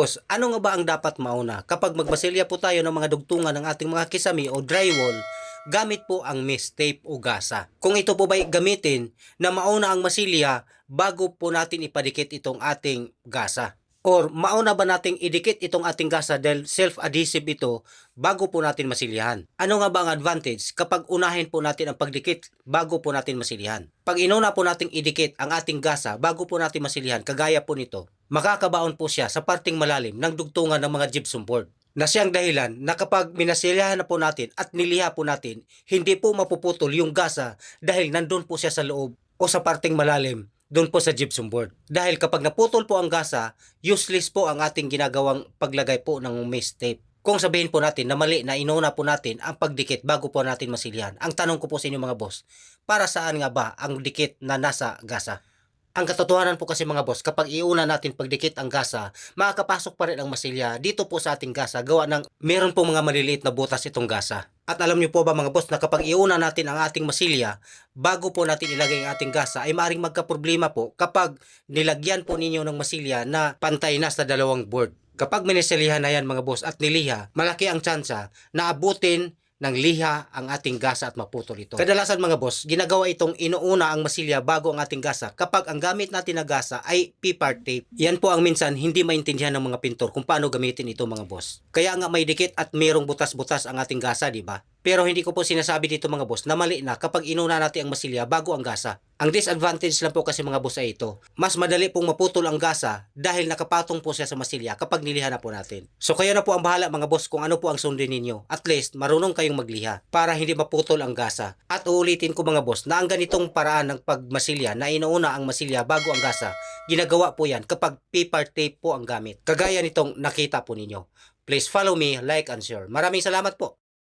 Boss, ano nga ba ang dapat mauna? Kapag magmasilya po tayo ng mga dugtungan ng ating mga kisami o drywall, gamit po ang mesh tape o gasa. Kung ito po ba gamitin na mauna ang masilya bago po natin ipadikit itong ating gasa. Or mauna ba nating idikit itong ating gasa dahil self-adhesive ito bago po natin masilyahan? Ano nga ba ang advantage kapag unahin po natin ang pagdikit bago po natin masilyahan? Pag inuna po nating idikit ang ating gasa bago po natin masilyahan, kagaya po nito, makakabaon po siya sa parting malalim ng dugtungan ng mga gypsum board na siyang dahilan na kapag minasilyahan na po natin at niliha po natin, hindi po mapuputol yung gasa dahil nandun po siya sa loob o sa parting malalim doon po sa gypsum board. Dahil kapag naputol po ang gasa, useless po ang ating ginagawang paglagay po ng mesh tape. Kung sabihin po natin na mali na inuna po natin ang pagdikit bago po natin masilyahan. Ang tanong ko po sa inyo mga boss, para saan nga ba ang dikit na nasa gasa? Ang katotohanan po kasi mga boss, kapag iuna natin pagdikit ang gasa, makakapasok pa rin ang masilya dito po sa ating gasa gawa ng meron po mga maliliit na butas itong gasa. At alam niyo po ba mga boss na kapag iuna natin ang ating masilya, bago po natin ilagay ang ating gasa ay maring magka-problema po kapag nilagyan po ninyo ng masilya na pantay na sa dalawang board. Kapag minisilihan na yan mga boss at niliha, malaki ang tsansa na abutin ng liha ang ating gasa at maputol ito. Kadalasan mga boss, ginagawa itong inuuna ang masilya bago ang ating gasa kapag ang gamit natin na gasa ay P-part tape. Yan po ang minsan hindi maintindihan ng mga pintor kung paano gamitin ito mga boss. Kaya nga may dikit at mayroong butas-butas ang ating gasa, di ba? Pero hindi ko po sinasabi dito mga boss na mali na kapag inuna natin ang masilya bago ang gasa. Ang disadvantage lang po kasi mga boss ay ito. Mas madali pong maputol ang gasa dahil nakapatong po siya sa masilya kapag niliha na po natin. So kayo na po ang bahala mga boss kung ano po ang sundin ninyo. At least marunong kayong magliha para hindi maputol ang gasa. At uulitin ko mga boss na ang ganitong paraan ng pagmasilya na inuuna ang masilya bago ang gasa, ginagawa po yan kapag paper tape po ang gamit. Kagaya nitong nakita po ninyo. Please follow me, like and share. Maraming salamat po.